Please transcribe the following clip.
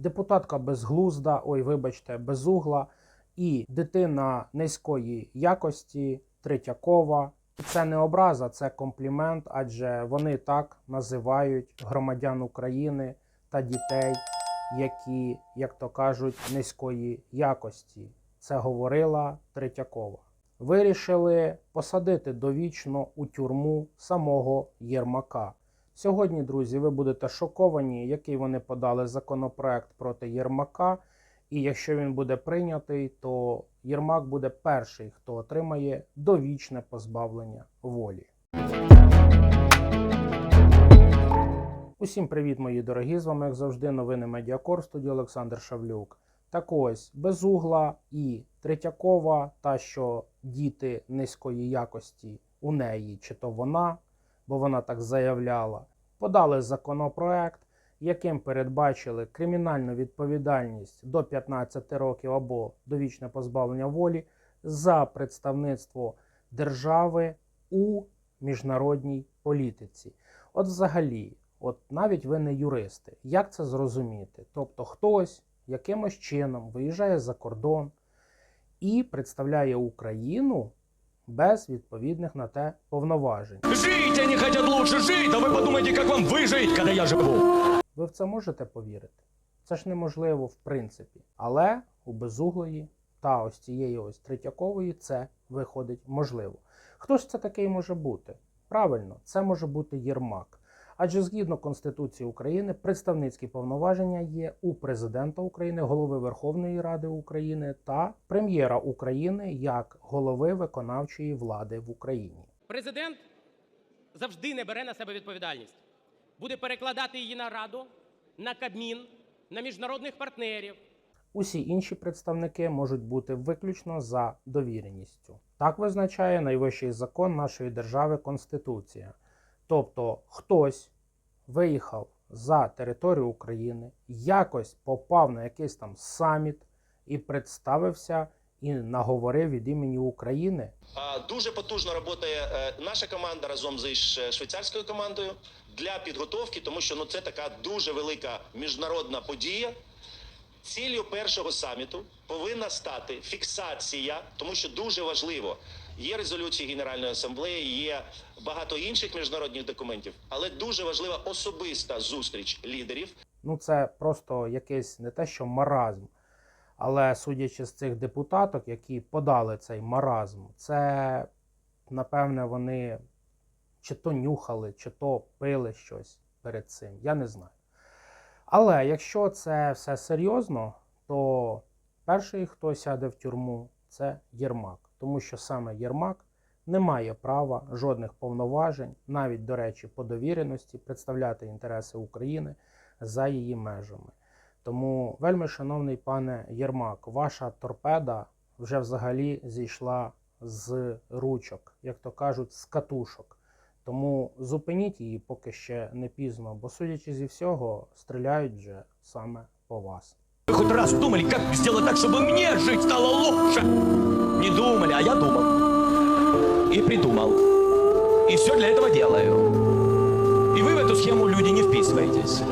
депутатка безглузда, ой, вибачте, безугла і дитина низької якості Третьякова. І Це не образа, це комплімент, адже вони так називають громадян України та дітей, які, як то кажуть, низької якості. Це говорила Третьякова. Вирішили посадити довічно у тюрму самого Єрмака. Сьогодні, друзі, ви будете шоковані, який вони подали законопроект проти Єрмака. І якщо він буде прийнятий, то Єрмак буде перший, хто отримає довічне позбавлення волі. Усім привіт, мої дорогі! З вами, як завжди, новини Медіакор, студії Олександр Шавлюк. Так ось, Безугла і Третьякова, та що діти низької якості у неї, чи то вона, бо вона так заявляла, подали законопроект, яким передбачили кримінальну відповідальність до 15 років або довічне позбавлення волі за представництво держави у міжнародній політиці. От взагалі, от навіть ви не юристи, як це зрозуміти? Тобто хтось якимось чином виїжджає за кордон і представляє Україну без відповідних на те повноважень. Жити они хочуть лучше жити, а ви подумайте, як вам вижити, коли я живу. Ви в це можете повірити? Це ж неможливо в принципі. Але у безуглої та ось цієї ось Третьякової це виходить можливо. Хто ж це такий може бути? Правильно, це може бути Єрмак. Адже згідно Конституції України представницькі повноваження є у президента України, голови Верховної Ради України та прем'єра України як голови виконавчої влади в Україні. Президент завжди не бере на себе відповідальність. Буде перекладати її на Раду, на Кабмін, на міжнародних партнерів. Усі інші представники можуть бути виключно за довіреністю. Так визначає найвищий закон нашої держави Конституція. Тобто хтось виїхав за територію України, якось попав на якийсь там саміт і представився і наговорив від імені України. Дуже потужно працює е, наша команда разом з швейцарською командою для підготовки, тому що ну це така дуже велика міжнародна подія. Ціллю першого саміту повинна стати фіксація, тому що дуже важливо. Є резолюції Генеральної асамблеї, є багато інших міжнародних документів, але дуже важлива особиста зустріч лідерів Ну, це просто якийсь не те, що маразм. Але судячи з цих депутаток, які подали цей маразм, це, напевне, вони чи то нюхали, чи то пили щось перед цим. Я не знаю. Але якщо це все серйозно, то перший, хто сяде в тюрму, це Єрмак. Тому що саме Єрмак не має права жодних повноважень, навіть, до речі, по довіреності, представляти інтереси України за її межами. Тому, вельми шановний пане Єрмак, ваша торпеда вже взагалі зійшла з ручок, як то кажуть, з катушок. Тому зупиніть її, поки ще не пізно, бо судячи зі всього, стріляють вже саме по вас. Вы хоть раз думали, как сделать так, чтобы мне жить стало лучше? Не думали, а я думал. И придумал. И все для этого делаю. И вы в эту схему, люди, не вписываетесь.